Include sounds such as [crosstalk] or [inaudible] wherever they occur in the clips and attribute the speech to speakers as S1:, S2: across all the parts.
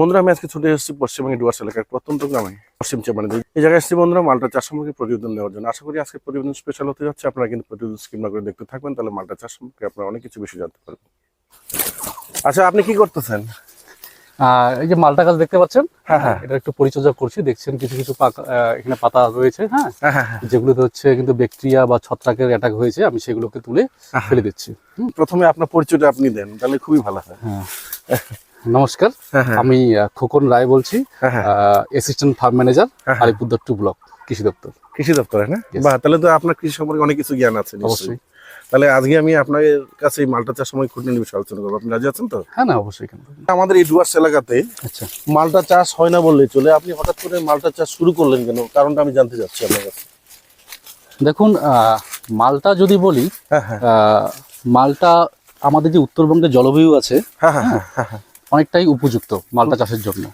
S1: বন্ধুরা আমি আজকে ছুটে এসেছি পশ্চিমবঙ্গের ডুয়ার্স এলাকার প্রত্যন্ত গ্রামে পশ্চিম চেমানিতে এই জায়গায় এসেছি বন্ধুরা মালটা চাষ সম্পর্কে প্রতিবেদন দেওয়ার জন্য। আশা করি আজকে প্রতিবেদন স্পেশাল হতে যাচ্ছে। আপনারা কিন্তু প্রতিবেদন স্ক্রিন করে দেখতে থাকবেন তাহলে মালটা চাষ সম্পর্কে আপনারা অনেক কিছু বেশি জানতে পারবেন। আচ্ছা আপনি কি করতেছেন?
S2: এই যে মালটা গাছ দেখতে পাচ্ছেন?
S1: হ্যাঁ, হ্যাঁ।
S2: এটা একটু পরিচর্যা করছি দেখছেন কিছু কিছু এখানে পাতা রয়েছে হ্যাঁ?
S1: হ্যাঁ হ্যাঁ হ্যাঁ।
S2: যেগুলোতে হচ্ছে কিন্তু ব্যাকটেরিয়া বা ছত্রাকের অ্যাটাক হয়েছে আমি সেগুলোকে তুলে ফেলে দিচ্ছি।
S1: প্রথমে আপনার পরিচয়টা আপনি দেন তাহলে খুবই ভালো হয়।
S2: হ্যাঁ। [laughs] নমস্কার
S1: হ্যাঁ হ্যাঁ।
S2: আমি খোকন রায় বলছি
S1: হ্যাঁ, হ্যাঁ।
S2: অ্যাসিস্ট্যান্ট ফার্ম ম্যানেজার
S1: হ্যাঁ।
S2: আলিপুরদুয়ার টু ব্লক কৃষি দপ্তর।
S1: কৃষি দপ্তরে না
S2: Yes.
S1: তাহলে তো আপনার কৃষি সম্পর্কে অনেক কিছু জ্ঞান আছে
S2: অবশ্যই।
S1: তাহলে আজকে আমি আপনার কাছে মালটা চাষ সময় খুঁটিনাটি বিষয়ে আলোচনা করব। আপনি রাজি আছেন তো?
S2: হ্যাঁ না অবশ্যই
S1: আমাদের এই ডুয়ার্স এলাকাতে
S2: আচ্ছা।
S1: মালটা চাষ হয় না বললেই চলে। আপনি হঠাৎ করে মালটা চাষ শুরু করলেন কেন? কারণটা আমি জানতে চাচ্ছি আপনার কাছে।
S2: দেখুন মালটা যদি বলি
S1: হ্যাঁ হ্যাঁ।
S2: মালটা আমাদের যে উত্তরবঙ্গের জলবায়ু আছে
S1: হ্যাঁ হ্যাঁ হ্যাঁ হ্যাঁ।
S2: অনেকটাই উপযুক্ত মালটা চাষের জন্য।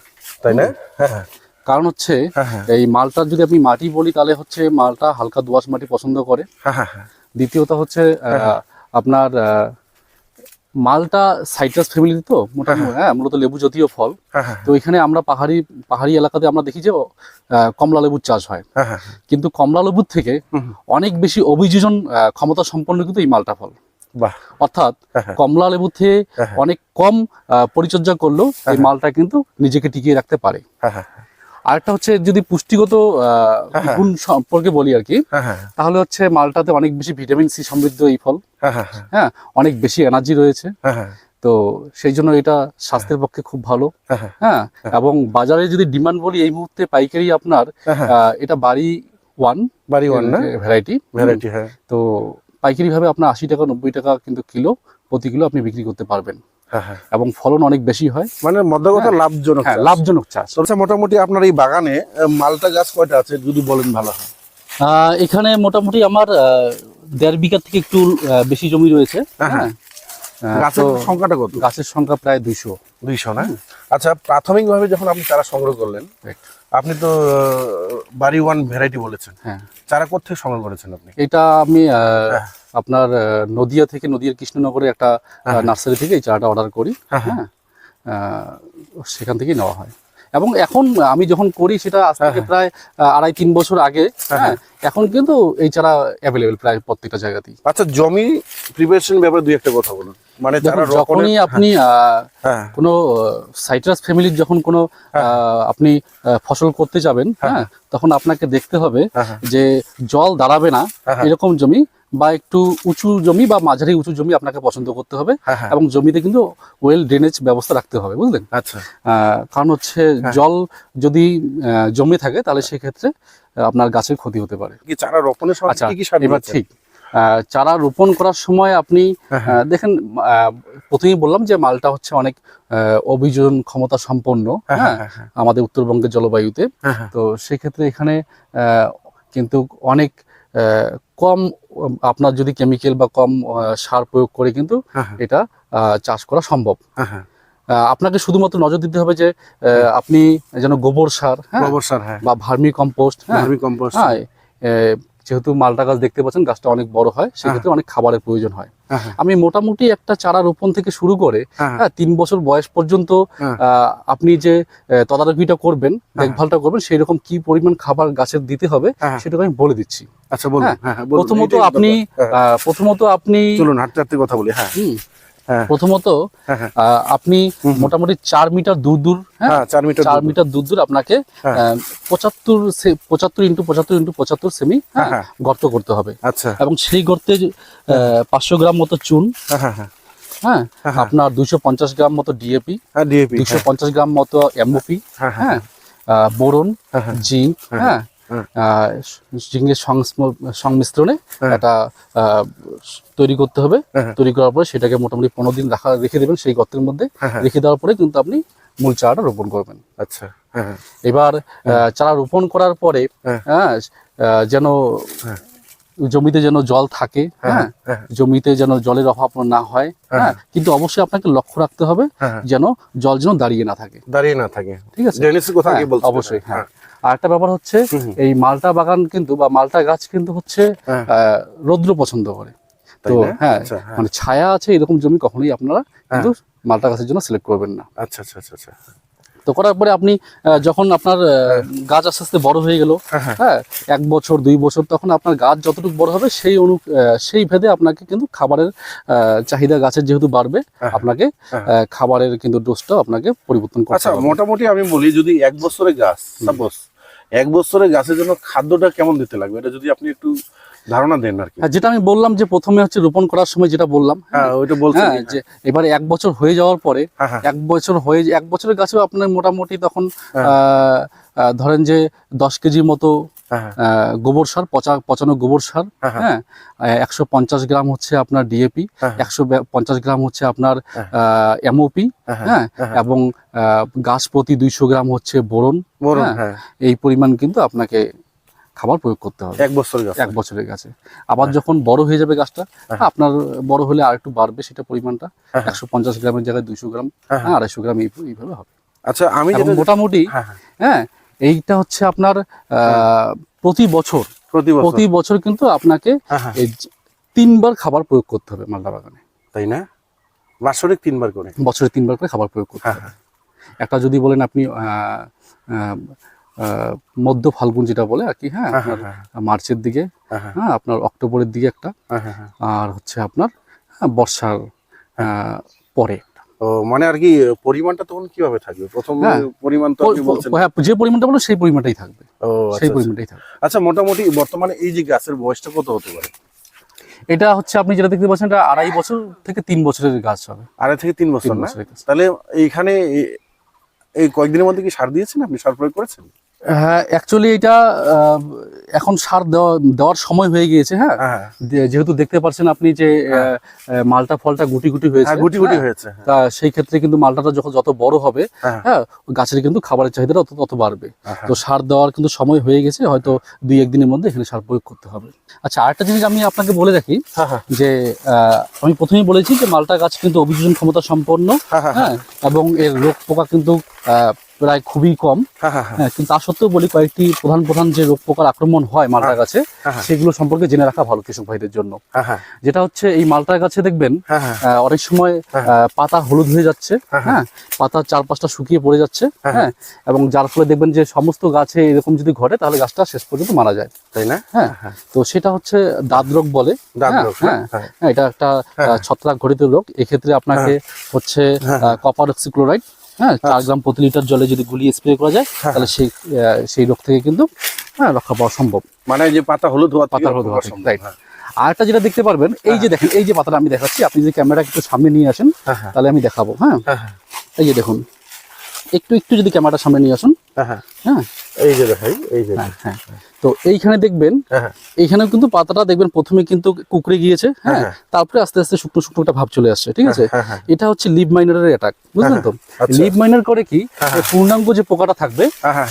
S1: তাই না? হ্যাঁ হ্যাঁ।
S2: কারণ হচ্ছে
S1: হ্যাঁ হ্যাঁ।
S2: এই মালটার যদি আমি মাটি বলি তাহলে হচ্ছে মালটা হালকা দোআঁশ মাটি পছন্দ করে। দ্বিতীয়ত হচ্ছে আপনার মালটা সাইট্রাস ফ্যামিলি তো মোটামুটি হ্যাঁ মূলত লেবু জাতীয় ফল। তো এখানে আমরা পাহাড়ি পাহাড়ি এলাকাতে আমরা দেখি যে কমলা লেবুর চাষ হয়। কিন্তু কমলা লেবুর থেকে। অনেক বেশি অভিযোজন ক্ষমতা সম্পন্ন কিন্তু এই মালটা ফল। অর্থাৎ
S1: হ্যাঁ হ্যাঁ
S2: কমলা লেবু থেকে
S1: হ্যাঁ হ্যাঁ।
S2: অনেক কম পরিচর্যা করলেও এই
S1: হ্যাঁ।
S2: মালটা কিন্তু নিজেকে টিকিয়ে রাখতে পারে
S1: হ্যাঁ হ্যাঁ
S2: আরেকটা হচ্ছে যদি পুষ্টিগত
S1: হ্যাঁ।
S2: গুণ সম্পর্কে বলি আর কি
S1: হ্যাঁ হ্যাঁ
S2: তাহলে হচ্ছে মালটাতে অনেক বেশি ভিটামিন সি সমৃদ্ধ এই ফল
S1: হ্যাঁ হ্যাঁ হ্যাঁ
S2: হ্যাঁ অনেক বেশি এনার্জি রয়েছে
S1: হ্যাঁ হ্যাঁ
S2: তো সেই জন্য এটা স্বাস্থ্যের পক্ষে খুব ভালো
S1: হ্যাঁ হ্যাঁ
S2: হ্যাঁ এবং বাজারে যদি ডিমান্ড বলি এই মুহূর্তে পাইকারি আপনার
S1: হ্যাঁ হ্যাঁ
S2: এটা বাড়ি ওয়ান
S1: বাড়ি ওয়ান
S2: ভ্যারাইটি
S1: ভ্যারাইটি হ্যাঁ
S2: তো পাইকারি ভাবে আপনার আশি টাকা নব্বই টাকা কিন্তু কিলো প্রতি কিলো আপনি বিক্রি করতে পারবেন।
S1: হ্যাঁ হ্যাঁ।
S2: এবং ফলন অনেক বেশি হয়।
S1: মানে
S2: কথা
S1: লাভজনক
S2: হ্যাঁ
S1: চাষ।
S2: লাভজনক চাষ।
S1: আচ্ছা, মোটামুটি আপনার এই বাগানে মালটা গাছ কয়টা আছে যদি বলেন ভালো হয়।
S2: আহ, এখানে মোটামুটি আমার দেড় বিঘা থেকে একটু বেশি জমি রয়েছে।
S1: হ্যাঁ,
S2: হ্যাঁ।
S1: গাছের সংখ্যাটা কত?
S2: গাছের সংখ্যা প্রায় দুইশো।
S1: দুইশো না? আচ্ছা প্রাথমিকভাবে যখন আপনি চারা সংগ্রহ করলেন আপনি তো বাড়ি ওয়ান ভ্যারাইটি বলেছেন।
S2: হ্যাঁ।
S1: চারা কোথেকে সংগ্রহ করেছেন আপনি?
S2: এটা আমি আপনার আহ, নদিয়া থেকে নদিয়ার কৃষ্ণনগরে একটা
S1: হ্যাঁ।
S2: নার্সারি থেকে এই চারাটা অর্ডার করি।
S1: হ্যাঁ, হ্যাঁ।
S2: হ্যাঁ। সেখান থেকেই নেওয়া হয়। এবং এখন আমি যখন করি সেটা আজ থেকে
S1: হ্যাঁ।
S2: প্রায় আড়াই তিন বছর আগে হ্যাঁ এখন কিন্তু এই চারা অ্যাভেলেবেল প্রায় প্রত্যেকটা জায়গাতেই।
S1: আচ্ছা জমি প্রিপারেশন ব্যাপারে দুই একটা কথা বলুন। মানে
S2: যখনই আপনি আহ,
S1: হ্যাঁ।
S2: কোনো সাইট্রাস ফ্যামিলির যখন কোনো আপনি ফসল করতে যাবেন হ্যাঁ তখন আপনাকে দেখতে হবে
S1: হ্যাঁ, হ্যাঁ।
S2: যে জল দাঁড়াবে না
S1: হ্যাঁ, হ্যাঁ।
S2: এরকম জমি বা একটু উঁচু জমি বা মাঝারি উঁচু জমি আপনাকে পছন্দ করতে হবে
S1: হ্যাঁ, হ্যাঁ।
S2: এবং জমিতে কিন্তু ওয়েল ড্রেনেজ ব্যবস্থা রাখতে হবে বুঝলেন?
S1: আচ্ছা।
S2: কারণ হচ্ছে জল যদি জমে থাকে তাহলে সেক্ষেত্রে আপনার গাছের ক্ষতি হতে পারে।
S1: চারা রোপণের সময়
S2: আচ্ছা
S1: কি সার
S2: এবার ঠিক। আহ, চারা রোপণ করার সময় আপনি
S1: হ্যাঁ,
S2: দেখেন আহ, প্রথমেই বললাম যে মালটা হচ্ছে অনেক অভিযোজন ক্ষমতা সম্পন্ন
S1: হ্যাঁ,
S2: হ্যাঁ
S1: হ্যাঁ, হ্যাঁ,
S2: আমাদের উত্তরবঙ্গের জলবায়ুতে।
S1: হ্যাঁ, হ্যাঁ।
S2: তো সেক্ষেত্রে এখানে আহ, কিন্তু অনেক কম আপনার যদি কেমিক্যাল বা কম সার প্রয়োগ করে কিন্তু
S1: হ্যাঁ, হ্যাঁ,
S2: এটা আহ, চাষ করা সম্ভব।
S1: হ্যাঁ, হ্যাঁ।
S2: আপনাকে শুধুমাত্র নজর দিতে হবে যে আহ, আপনি যেন গোবর সার
S1: গোবর সার হ্যাঁ।
S2: বা ভার্মি কম্পোস্ট হ্যাঁ।
S1: Vermicompost.
S2: হ্যাঁ যেহেতু মালটা গাছ দেখতে পাচ্ছেন গাছটা অনেক বড় হয় সেক্ষেত্রে অনেক খাবারের প্রয়োজন হয়।
S1: হ্যাঁ, হ্যাঁ,
S2: আমি মোটামুটি একটা চারা রোপণ থেকে শুরু করে
S1: হ্যাঁ,
S2: হ্যাঁ। তিন বছর বয়স পর্যন্ত
S1: হ্যাঁ।
S2: আপনি যে তদারকিটা করবেন দেখভালটা করবেন সেই রকম কি পরিমাণ খাবার গাছের দিতে হবে
S1: হ্যাঁ।
S2: সেটা আমি বলে দিচ্ছি।
S1: আচ্ছা বলুন।
S2: হ্যাঁ,
S1: হ্যাঁ, হ্যাঁ।
S2: প্রথমত আপনি
S1: হ্যাঁ,
S2: প্রথমত আপনি
S1: চলুন হাঁটতে হাঁটতে কথা বলি হ্যাঁ। হ্যাঁ
S2: প্রথমত
S1: হ্যাঁ, হ্যাঁ।
S2: আপনি। মোটামুটি চার মিটার দূর দূর হ্যাঁ
S1: হ্যাঁ চার মিটার
S2: চার
S1: দূর।
S2: মিটার দূর দূর আপনাকে
S1: হ্যাঁ।
S2: পঁচাত্তর পঁচাত্তর ইন্টু পঁচাত্তর ইন্টু পঁচাত্তর সেমি
S1: হ্যাঁ,
S2: হ্যাঁ,
S1: হ্যাঁ।
S2: গর্ত করতে হবে
S1: আচ্ছা
S2: এবং সেই গর্তে পাঁচশো গ্রাম মতো চুন
S1: হ্যাঁ হ্যাঁ হ্যাঁ
S2: হ্যাঁ
S1: হ্যাঁ, হ্যাঁ।
S2: আপনার দুইশো পঞ্চাশ গ্রাম মতো ডিএপি
S1: হ্যাঁ
S2: দুইশো পঞ্চাশ গ্রাম মতো এমওপি
S1: হ্যাঁ হ্যাঁ
S2: হ্যাঁ বোরন
S1: হ্যাঁ, হ্যাঁ।
S2: জিঙ্ক
S1: হ্যাঁ,
S2: সংমিশ্রণে
S1: হ্যাঁ।
S2: একটা তৈরি করতে হবে
S1: হ্যাঁ, হ্যাঁ।
S2: তৈরি করার পরে সেটাকে মোটামুটি পনেরো দিন রাখা রেখে দেবেন সেই গর্তের মধ্যে। রেখে দেওয়ার পরে কিন্তু আপনি মূল চারাটা রোপণ করবেন
S1: আচ্ছা
S2: এবার চারা রোপণ করার পরে
S1: হ্যাঁ।
S2: যেন। জমিতে যেন জল থাকে
S1: হ্যাঁ।
S2: জমিতে যেন জলের অভাব না হয়
S1: হ্যাঁ।
S2: কিন্তু অবশ্যই আপনাকে লক্ষ্য রাখতে হবে। যেন জল যেন দাঁড়িয়ে না থাকে
S1: দাঁড়িয়ে না থাকে
S2: ঠিক আছে অবশ্যই হ্যাঁ আর একটা ব্যাপার হচ্ছে। এই মালটা বাগান কিন্তু বা মালটা গাছ কিন্তু হচ্ছে
S1: হ্যাঁ।
S2: রৌদ্র পছন্দ করে তো হ্যাঁ
S1: আচ্ছা, হ্যাঁ।
S2: মানে ছায়া আছে এরকম জমি কখনোই আপনারা কিন্তু মালটা গাছের জন্য সিলেক্ট করবেন না
S1: আচ্ছা আচ্ছা আচ্ছা আচ্ছা
S2: তো করার পরে আপনি যখন আপনার গাছ আস্তে আস্তে বড় হয়ে গেল
S1: হ্যাঁ, হ্যাঁ।
S2: হ্যাঁ এক বছর দুই বছর তখন আপনার গাছ যতটুকু বড় হবে সেই অনু সেই ভেদে আপনাকে কিন্তু খাবারের আহ, চাহিদা গাছের যেহেতু বাড়বে
S1: হ্যাঁ।
S2: আপনাকে
S1: হ্যাঁ।
S2: আহ, খাবারের কিন্তু ডোজটা আপনাকে পরিবর্তন করতে
S1: আচ্ছা
S2: হবে
S1: মোটামুটি আমি বলি যদি এক বছরের গাছ সাপোজ এক বছরে গাছের জন্য খাদ্যটা কেমন দিতে লাগবে? এটা যদি আপনি একটু ধারণা দেন আর কি।
S2: হ্যাঁ, যেটা আমি বললাম যে প্রথমে হচ্ছে রোপণ করার সময় যেটা বললাম
S1: হ্যাঁ ওইটা বলছেন
S2: হ্যাঁ যে এবারে এক বছর হয়ে যাওয়ার পরে এক বছর হয়ে এক বছরের গাছেও আপনার মোটামুটি তখন ধরেন যে দশ কেজি মতো গোবর সার পচা পচানো গোবর সার
S1: হ্যাঁ,
S2: একশো পঞ্চাশ গ্রাম হচ্ছে আপনার ডিএপি। একশো পঞ্চাশ গ্রাম হচ্ছে আপনার। এমওপি
S1: হ্যাঁ।
S2: এবং আহ, গাছ প্রতি দুইশো গ্রাম হচ্ছে বোরন এই পরিমাণ কিন্তু আপনাকে খাবার প্রয়োগ করতে হবে।
S1: এক বছর
S2: এক বছরের গাছে। আবার যখন বড় হয়ে যাবে গাছটা
S1: হ্যাঁ।
S2: আপনার বড় হলে আর একটু বাড়বে সেটা পরিমাণটা।
S1: হ্যাঁ।
S2: একশো পঞ্চাশ গ্রামের জায়গায় দুইশো গ্রাম
S1: হ্যাঁ,
S2: হ্যাঁ আড়াইশো গ্রাম এইভাবে হবে।
S1: আচ্ছা আমি
S2: মোটামুটি
S1: হ্যাঁ হ্যাঁ।
S2: হ্যাঁ এইটা হচ্ছে আপনার আহ, প্রতি বছর
S1: প্রতি বছর।
S2: কিন্তু আপনাকে
S1: হ্যাঁ হ্যাঁ।
S2: এই তিনবার খাবার প্রয়োগ করতে হবে মালদা বাগানে।
S1: তাই না? বাৎসরিক তিনবার করে?
S2: বছরে তিনবার করে খাবার প্রয়োগ করতে
S1: হ্যাঁ
S2: হবে। একটা যদি বলেন আপনি মধ্য ফাল্গুন যেটা বলে আর কি হ্যাঁ
S1: হ্যাঁ,
S2: আপনার
S1: হ্যাঁ,
S2: মার্চের দিকে
S1: হ্যাঁ, হ্যাঁ,
S2: হ্যাঁ আপনার অক্টোবরের দিকে একটা
S1: হ্যাঁ, হ্যাঁ, হ্যাঁ।
S2: আর হচ্ছে আপনার হ্যাঁ, বর্ষার পরে
S1: মানে আর কি পরিমাণটা তখন কীভাবে থাকবে? প্রথম
S2: হ্যাঁ।
S1: পরিমাণ তো আপনি বলছেন।
S2: হ্যাঁ, যে পরিমাণটা বলো সেই পরিমাণটাই থাকবে। সেই
S1: আচ্ছা, আচ্ছা।
S2: পরিমাণটাই থাকবে।
S1: আচ্ছা মোটামুটি বর্তমানে এই যে গাছের বয়সটা কত হতে পারে?
S2: এটা হচ্ছে আপনি যেটা দেখতে পাচ্ছেন এটা আড়াই বছর থেকে তিন বছরের গাছ হবে।
S1: আড়াই থেকে তিন বছর না? তাহলে এইখানে এই কয়েকদিনের মধ্যে কি সার দিয়েছেন আপনি? সার প্রয়োগ করেছেন?
S2: হ্যাঁ অ্যাকচুয়ালি এটা এখন সার দেওয়া দেওয়ার সময় হয়ে গিয়েছে হ্যাঁ?
S1: হ্যাঁ।
S2: যেহেতু দেখতে পাচ্ছেন আপনি যে আহ, মালটা ফলটা গুটি গুটি হয়েছে
S1: হ্যাঁ গুটি গুটি
S2: হ্যাঁ,
S1: হয়েছে হ্যাঁ,
S2: তা সেই ক্ষেত্রে কিন্তু মালটাটা যখন যত বড় হবে
S1: হ্যাঁ।
S2: হ্যাঁ গাছের কিন্তু খাবারের চাহিদাটা তত তত বাড়বে।
S1: হ্যাঁ,
S2: তো সার দেওয়ার কিন্তু সময় হয়ে গেছে হয়তো দুই একদিনের মধ্যে এখানে সার প্রয়োগ করতে হবে। আচ্ছা আরেকটা জিনিস আমি আপনাকে বলে রাখি
S1: হ্যাঁ, হ্যাঁ,
S2: যে আমি প্রথমেই বলেছি যে মালটা গাছ কিন্তু অভিযোজন ক্ষমতা সম্পন্ন
S1: হ্যাঁ, হ্যাঁ,
S2: হ্যাঁ এবং এর রোগ পোকা কিন্তু আহ, প্রায় খুবই কম।
S1: হ্যাঁ, হ্যাঁ, হ্যাঁ,
S2: কিন্তু তা সত্ত্বেও বলি কয়েকটি প্রধান প্রধান যে রোগ পোকার আক্রমণ হয় মালটা গাছে। সেগুলো সম্পর্কে জেনে রাখা ভালো কৃষক ভাইদের জন্য। যেটা হচ্ছে এই মালটা গাছে দেখবেন অনেক সময় পাতা হলুদ হয়ে যাচ্ছে হ্যাঁ, পাতার চার পাঁচটা শুকিয়ে পড়ে যাচ্ছে
S1: হ্যাঁ,
S2: এবং যার ফলে দেখবেন যে সমস্ত গাছে এরকম যদি ঘটে তাহলে গাছটা শেষ পর্যন্ত মারা যায়।
S1: তাই না?
S2: হ্যাঁ। তো সেটা হচ্ছে দাঁত রোগ বলে হ্যাঁ, এটা একটা। ছত্রাক ঘটিত রোগ। এক্ষেত্রে আপনাকে হচ্ছে। কপার অক্সিক্লোরাইড হ্যাঁ চার গ্রাম প্রতি লিটার জলে যদি গুলিয়ে স্প্রে করা যায়
S1: হ্যাঁ।
S2: তাহলে সেই সেই রোগ থেকে কিন্তু হ্যাঁ রক্ষা পাওয়া সম্ভব।
S1: মানে যে পাতা হলুদ হওয়া
S2: পাতা হলুদ হওয়া তাই right. আর একটা যেটা দেখতে পারবেন এই যে দেখেন এই যে পাতাটা আমি দেখাচ্ছি আপনি যদি ক্যামেরা একটু সামনে নিয়ে আসেন
S1: হ্যাঁ, হ্যাঁ,
S2: তাহলে আমি দেখাবো হ্যাঁ।
S1: হ্যাঁ, হ্যাঁ,
S2: এই যে দেখুন একটু একটু যদি ক্যামেরাটা সামনে নিয়ে আসুন।
S1: হ্যাঁ, হ্যাঁ।
S2: হ্যাঁ।
S1: এই যে দেখাই এই যে
S2: হ্যাঁ তো এইখানে দেখবেন এইখানেও কিন্তু পাতাটা দেখবেন প্রথমে কিন্তু কুকড়ে গিয়েছে হ্যাঁ। তারপরে আস্তে আস্তে শুকনো শুকনো একটা ভাব চলে আসছে ঠিক আছে? এটা হচ্ছে লিভ মাইনারের অ্যাটাক বুঝলেন তো?
S1: আচ্ছা।
S2: লিভ মাইনার করে কি পূর্ণাঙ্গ যে পোকাটা থাকবে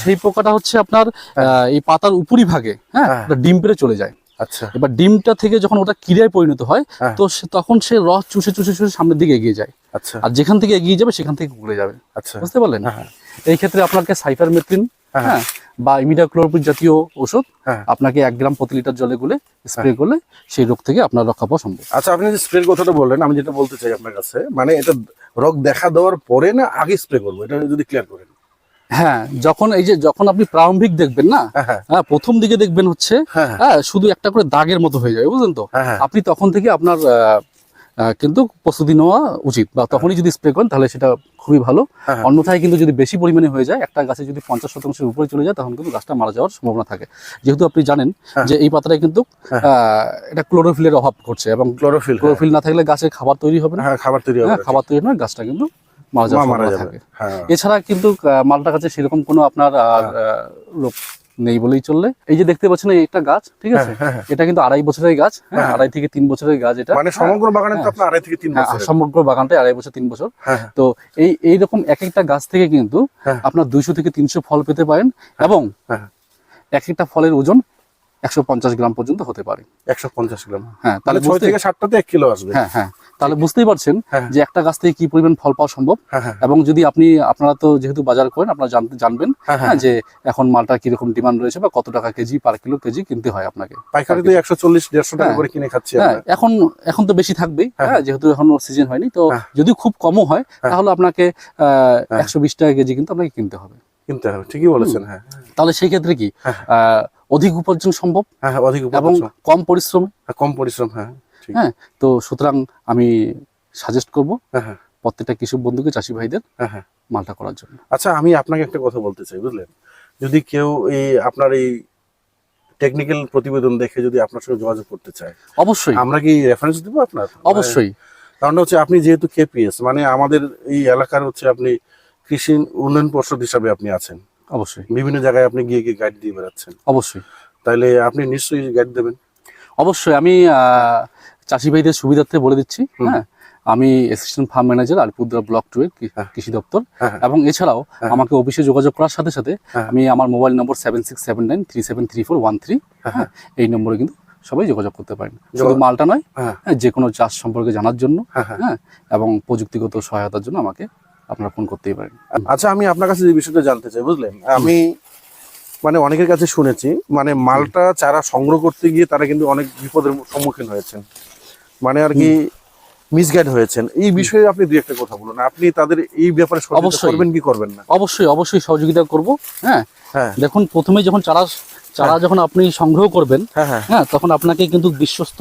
S2: সেই পোকাটা হচ্ছে আপনার এই পাতার উপরি ভাগে হ্যাঁ। ডিম পেড়ে চলে যায়।
S1: আচ্ছা।
S2: এবার ডিমটা থেকে যখন ওটা কিরায় পরিণত হয়
S1: হ্যাঁ।
S2: তো তখন সে রস চুষে চুষে চুষে সামনের দিকে এগিয়ে যায়।
S1: আচ্ছা।
S2: আর যেখান থেকে এগিয়ে যাবে সেখান থেকে কুকুরে যাবে।
S1: আচ্ছা।
S2: বুঝতে পারলেন?
S1: হ্যাঁ, হ্যাঁ,
S2: এই ক্ষেত্রে আপনাকে সাইফারমেথ্রিন
S1: হ্যাঁ।
S2: হ্যাঁ বা ইমিডাক্লোরোপিড জাতীয় ওষুধ
S1: হ্যাঁ।
S2: আপনাকে এক গ্রাম প্রতি লিটার জলে গুলে স্প্রে করলে সেই রোগ থেকে আপনার রক্ষা পাওয়া সম্ভব।
S1: আচ্ছা আপনি যে স্প্রের কথাটা বললেন আমি যেটা বলতে চাই আপনার কাছে মানে এটা রোগ দেখা দেওয়ার পরে না আগে স্প্রে করব? এটা যদি ক্লিয়ার করেন।
S2: হ্যাঁ যখন এই যে যখন আপনি প্রারম্ভিক দেখবেন না
S1: হ্যাঁ হ্যাঁ।
S2: হ্যাঁ প্রথম দিকে দেখবেন হচ্ছে
S1: হ্যাঁ
S2: হ্যাঁ। শুধু একটা করে দাগের মতো হয়ে যাবে বুঝলেন তো? আপনি তখন থেকে আপনার কিন্তু প্রস্তুতি নেওয়া উচিত বা তখনই যদি স্প্রে করেন তাহলে সেটা খুবই ভালো। অন্যথায় কিন্তু যদি বেশি পরিমাণে হয়ে যায় একটা গাছে যদি পঞ্চাশ শতাংশের উপরে চলে যায় তখন কিন্তু গাছটা মারা যাওয়ার সম্ভাবনা থাকে। যেহেতু আপনি জানেন। যে এই পাতাটায় কিন্তু। আহ, এটা ক্লোরোফিলের অভাব ঘটছে এবং
S1: ক্লোরোফিল
S2: ক্লোরোফিল না থাকলে গাছের খাবার তৈরি হবে না।
S1: খাবার তৈরি হবে
S2: খাবার তৈরি হবে না গাছটা কিন্তু মারা
S1: যাবে। হ্যাঁ।
S2: এছাড়া কিন্তু মালটা গাছে সেরকম কোনো আপনার রোগ নেই বলেই চললে। এই যে দেখতে পাচ্ছেন এই একটা গাছ ঠিক আছে?
S1: হ্যাঁ, হ্যাঁ।
S2: এটা কিন্তু আড়াই বছরের গাছ হ্যাঁ?
S1: হ্যাঁ।
S2: আড়াই থেকে তিন বছরের গাছ এটা।
S1: মানে সমগ্র বাগানে তো
S2: হ্যাঁ।
S1: আপনার আড়াই থেকে তিন
S2: হ্যাঁ,
S1: বছর
S2: সমগ্র বাগানটাই আড়াই বছর তিন বছর।
S1: হ্যাঁ হ্যাঁ,
S2: তো এই এইরকম এক একটা গাছ থেকে কিন্তু
S1: হ্যাঁ।
S2: আপনার দুইশো থেকে তিনশো ফল পেতে পারেন এবং
S1: হ্যাঁ।
S2: এক একটা ফলের ওজন একশো পঞ্চাশ গ্রাম পর্যন্ত হতে পারে
S1: একশো পঞ্চাশ গ্রাম
S2: হ্যাঁ
S1: তাহলে
S2: তাহলে
S1: ছয় থেকে সাতটাতে এক কিলো আসবে
S2: হ্যাঁ হ্যাঁ তাহলে বুঝতেই পারছেন
S1: হ্যাঁ।
S2: যে একটা গাছ থেকে কি পরিমাণ ফল পাওয়া সম্ভব এবং যদি আপনি আপনারা তো যেহেতু বাজার করেন আপনারা জানতে জানবেন যে এখন মালটা কীরকম ডিমান্ড রয়েছে বা কত টাকা কেজি পার কিলো কেজি কিনতে হয় আপনাকে
S1: পাইকারিতে একশো চল্লিশ দেড়শো টাকা। করে কিনে খাচ্ছি
S2: হ্যাঁ এখন এখন তো বেশি থাকবেই
S1: হ্যাঁ।
S2: যেহেতু এখন সিজন হয়নি তো। যদি খুব কমও হয়। তাহলে আপনাকে। একশো বিশ টাকা কেজি কিন্তু আপনাকে কিনতে হবে
S1: কিনতে হবে ঠিকই বলেছেন হ্যাঁ।
S2: তাহলে সেই ক্ষেত্রে কি?
S1: হ্যাঁ।
S2: অধিক উপার্জন সম্ভব?
S1: হ্যাঁ হ্যাঁ, অধিক
S2: এবং কম পরিশ্রমে?
S1: হ্যাঁ, কম পরিশ্রম হ্যাঁ
S2: হ্যাঁ তো সুতরাং আমি সাজেস্ট করব
S1: হ্যাঁ হ্যাঁ।
S2: প্রত্যেকটা কৃষক বন্ধুকে চাষি ভাইদের
S1: হ্যাঁ হ্যাঁ।
S2: মালটা করার জন্য।
S1: আচ্ছা আমি আপনাকে একটা কথা বলতে চাই বুঝলেন? যদি কেউ এই আপনার এই টেকনিক্যাল প্রতিবেদন দেখে যদি আপনার সঙ্গে যোগাযোগ করতে চায়
S2: অবশ্যই।
S1: আমরা কি রেফারেন্স দেবো আপনার?
S2: অবশ্যই।
S1: কারণ হচ্ছে আপনি যেহেতু কেপিএস মানে আমাদের এই এলাকার হচ্ছে আপনি কৃষি উন্নয়ন পর্ষদ হিসাবে আপনি আছেন।
S2: অবশ্যই।
S1: বিভিন্ন জায়গায় আপনি গিয়ে গিয়ে গাইড দিয়ে বেড়াচ্ছেন।
S2: অবশ্যই।
S1: তাহলে আপনি নিশ্চয়ই গাইড দেবেন।
S2: অবশ্যই আমি চাষি ভাইদের সুবিধার্থে বলে দিচ্ছি হ্যাঁ? আমি assistant farm manager Alipurduar block two এর
S1: হ্যাঁ।
S2: কৃষি দপ্তর।
S1: হ্যাঁ হ্যাঁ,
S2: এবং এছাড়াও। আমাকে অফিসে যোগাযোগ করার সাথে সাথে। আমি আমার mobile number seven six seven nine three seven three four one three
S1: হ্যাঁ,
S2: এই নম্বরে কিন্তু সবাই যোগাযোগ করতে পারেন। শুধু মালটা নয় যে কোনো চাষ সম্পর্কে জানার জন্য
S1: হ্যাঁ?
S2: এবং প্রযুক্তিগত সহায়তার জন্য আমাকে আপনারা ফোন করতেই পারেন।
S1: আচ্ছা আমি আপনার কাছে যে বিষয়টা জানতে চাই বুঝলেন? আমি মানে অনেকের কাছে শুনেছি মানে মালটা চারা সংগ্রহ করতে গিয়ে তারা কিন্তু অনেক বিপদের সম্মুখীন হয়েছেন। মানে আর কি মিসগাইড হয়েছেন। এই বিষয়ে আপনি দুই একটা কথা বলুন। আপনি তাদের এই ব্যাপারে সহযোগিতা
S2: অবশ্যই।
S1: করবেন কি করবেন না?
S2: অবশ্যই অবশ্যই সহযোগিতা করব হ্যাঁ?
S1: হ্যাঁ।
S2: দেখুন প্রথমে যখন চারা চারা যখন আপনি সংগ্রহ করবেন
S1: হ্যাঁ হ্যাঁ।
S2: হ্যাঁ তখন আপনাকে কিন্তু বিশ্বস্ত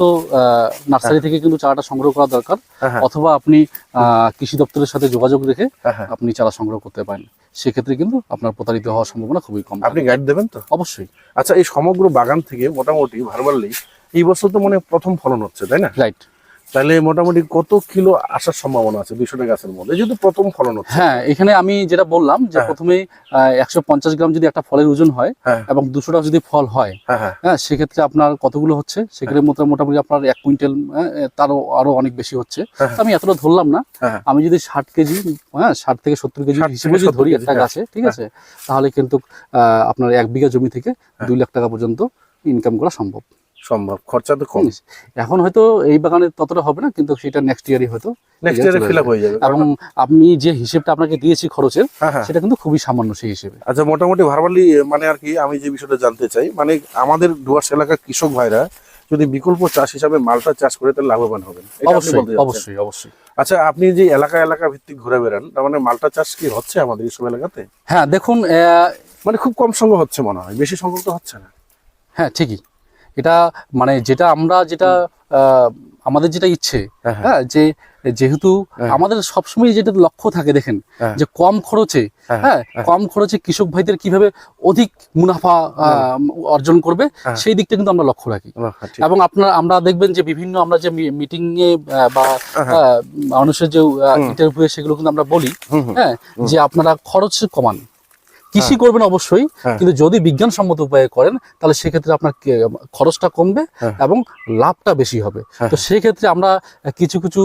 S2: নার্সারি থেকে কিন্তু চারাটা সংগ্রহ করা দরকার।
S1: হ্যাঁ হ্যাঁ।
S2: অথবা আপনি কৃষি দপ্তরের সাথে যোগাযোগ রেখে
S1: হ্যাঁ, হ্যাঁ।
S2: আপনি চারা সংগ্রহ করতে পারেন। সেক্ষেত্রে কিন্তু আপনার প্রতারিত হওয়ার সম্ভাবনা খুবই কম।
S1: আপনি গাইড দেবেন তো?
S2: অবশ্যই।
S1: আচ্ছা এই সমগ্র বাগান থেকে মোটামুটি ভারবাল্লি এই বছর তো মানে প্রথম ফলন হচ্ছে তাই না?
S2: রাইট
S1: তাহলে মোটামুটি কত কিলো আসার সম্ভাবনা আছে দুশোটা গাছের মধ্যে? যেহেতু প্রথম ফলন
S2: হ্যাঁ এখানে আমি যেটা বললাম যে
S1: হ্যাঁ।
S2: প্রথমে একশো পঞ্চাশ গ্রাম যদি একটা ফলের ওজন হয়
S1: হ্যাঁ।
S2: এবং দুশোটা যদি ফল হয়
S1: হ্যাঁ হ্যাঁ।
S2: সেক্ষেত্রে আপনার কতগুলো হচ্ছে? সেক্ষেত্রে মোটা- মোটামুটি আপনার এক কুইন্টাল তারও আরও অনেক বেশি হচ্ছে। আমি এতটা ধরলাম না। আমি যদি ষাট কেজি হ্যাঁ ষাট থেকে সত্তর কেজি
S1: 60
S2: হিসেবে যদি ধরি একটা। গাছে ঠিক আছে? তাহলে কিন্তু আহ, আপনার এক বিঘা জমি থেকে। দুই লাখ টাকা পর্যন্ত ইনকাম করা সম্ভব।
S1: সম্ভব খরচা তো কম।
S2: এখন হয়তো এই বাগানে ততটা হবে না কিন্তু সেটা নেক্সট ইয়ারই হয়তো।
S1: নেক্সট ইয়ারে ফিল হয়ে যাবে।
S2: এবং আমি যে হিসেবটা আপনাকে দিয়েছি খরচের
S1: হ্যাঁ হ্যাঁ।
S2: সেটা কিন্তু খুবই সামান্য সেই হিসেবে।
S1: আচ্ছা মোটামুটি ভারবালি মানে আর কি আমি যে বিষয়টা জানতে চাই মানে আমাদের ডুয়ার্স এলাকার কৃষক ভাইরা যদি বিকল্প চাষ হিসাবে মালটা চাষ করে তাহলে লাভবান হবেন।
S2: অবশ্যই অবশ্যই অবশ্যই।
S1: আচ্ছা আপনি যে এলাকা এলাকা ভিত্তিক ঘুরে বেড়ান তার মানে মালটা চাষ কি হচ্ছে আমাদের এইসব এলাকাতে?
S2: হ্যাঁ দেখুন
S1: মানে খুব কম সংখ্যক হচ্ছে মনে হয় বেশি সংখ্যক তো হচ্ছে না।
S2: হ্যাঁ ঠিকই। এটা মানে যেটা আমরা যেটা আহ, আমাদের যেটা ইচ্ছে
S1: হ্যাঁ, হ্যাঁ।
S2: হ্যাঁ যে যেহেতু
S1: হ্যাঁ।
S2: আমাদের সবসময় যেটা লক্ষ্য থাকে দেখেন। যে কম খরচে
S1: হ্যাঁ,
S2: কম খরচে কৃষক ভাইদের কীভাবে অধিক মুনাফা আহ, অর্জন করবে। সেই দিকটা কিন্তু আমরা লক্ষ্য রাখি এবং আপনার আমরা দেখবেন যে বিভিন্ন আমরা যে মিটিং এ বা। মানুষের যে ইন্টারভিউ সেগুলো কিন্তু আমরা বলি। হ্যাঁ যে আপনারা খরচ কমান কৃষি করবেন অবশ্যই
S1: হ্যাঁ।
S2: কিন্তু যদি বিজ্ঞানসম্মত উপায়ে করেন তাহলে সেক্ষেত্রে আপনার খরচটা কমবে
S1: হ্যাঁ।
S2: এবং লাভটা বেশি হবে
S1: হ্যাঁ।
S2: তো সেক্ষেত্রে আমরা কিছু কিছু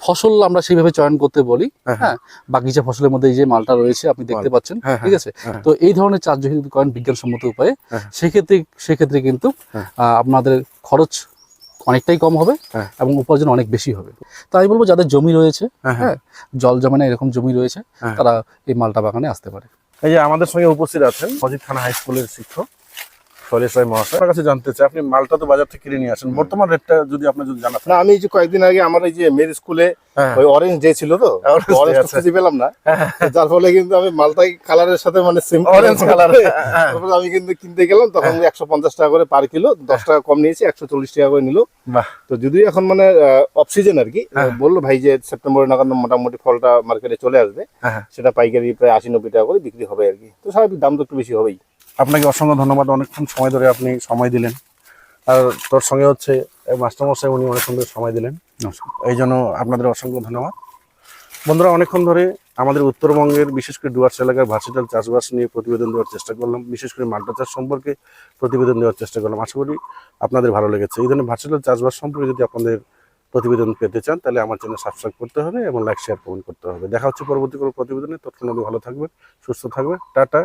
S2: ফসল আমরা সেইভাবে চয়ন করতে বলি
S1: হ্যাঁ,
S2: হ্যাঁ বাগিচা ফসলের মধ্যে এই যে মালটা রয়েছে আপনি দেখতে পাচ্ছেন
S1: হ্যাঁ,
S2: ঠিক আছে
S1: হ্যাঁ।
S2: তো এই ধরনের চাষ যদি করেন বিজ্ঞানসম্মত উপায়ে
S1: হ্যাঁ।
S2: সেক্ষেত্রে সেক্ষেত্রে কিন্তু
S1: হ্যাঁ।
S2: আপনাদের খরচ অনেকটাই কম হবে
S1: হ্যাঁ।
S2: এবং উপার্জন অনেক বেশি হবে তো আমি বলব যাদের জমি রয়েছে
S1: হ্যাঁ, হ্যাঁ।
S2: হ্যাঁ জল জমে না এরকম জমি রয়েছে
S1: হ্যাঁ।
S2: তারা এই মালটা বাগানে আসতে পারে
S1: এই যে আমাদের সঙ্গে উপস্থিত আছেন অজিত খানা হাই স্কুলের শিক্ষক। শৈলেশ রায় মহাশয়। আপনার কাছে জানতে চাই আপনি মালটা তো বাজার থেকে কিনে নিয়ে আসেন। বর্তমান রেটটা যদি আপনি যদি জানাতেন।
S3: না আমি যে কয়েকদিন আগে আমার এই যে মেয়ের স্কুলে
S1: হ্যাঁ।
S3: ওই অরেঞ্জ ডে ছিল তো অরেঞ্জ খুঁজে পেলাম না। যার ফলে কিন্তু আমি মালটাই কালারের সাথে মানে সেম
S1: অরেঞ্জ কালার
S3: তারপরে আমি কিন্তু কিনতে গেলাম তখন একশো পঞ্চাশ টাকা করে পার কিলো দশ টাকা কম নিয়েছি একশো চল্লিশ টাকা করে নিল। তো যদি এখন মানে অফ সিজন আর কি
S1: হ্যাঁ।
S3: বলল ভাই যে সেপ্টেম্বর নাগাদ মোটামুটি ফলটা মার্কেটে চলে আসবে।
S1: হ্যাঁ।
S3: সেটা পাইকারি প্রায় আশি নব্বই টাকা করে বিক্রি হবে আর কি। তো স্বাভাবিক দাম তো একটু বেশি হবেই।
S1: আপনাকে অসংখ্য ধন্যবাদ। অনেকক্ষণ সময় ধরে আপনি সময় দিলেন। আর তোর সঙ্গে হচ্ছে মাস্টারমশাই উনি অনেকক্ষণ ধরে সময় দিলেন। এই জন্য আপনাদের অসংখ্য ধন্যবাদ। বন্ধুরা অনেকক্ষণ ধরে আমাদের উত্তরবঙ্গের বিশেষ করে ডুয়ার্স এলাকার ভার্সিটাল চাষবাস নিয়ে প্রতিবেদন দেওয়ার চেষ্টা করলাম। বিশেষ করে মাল্টা চাষ সম্পর্কে প্রতিবেদন দেওয়ার চেষ্টা করলাম। আশা করি আপনাদের ভালো লেগেছে। এই ধরনের ভার্সিটাল চাষবাস সম্পর্কে যদি আপনাদের প্রতিবেদন পেতে চান তাহলে আমার চ্যানেল সাবস্ক্রাইব করতে হবে এবং লাইক শেয়ার কমেন্ট করতে হবে। দেখা হচ্ছে পরবর্তী কোনো প্রতিবেদনে। তৎক্ষণাৎ ভালো থাকবেন সুস্থ থাকবেন। টাটা।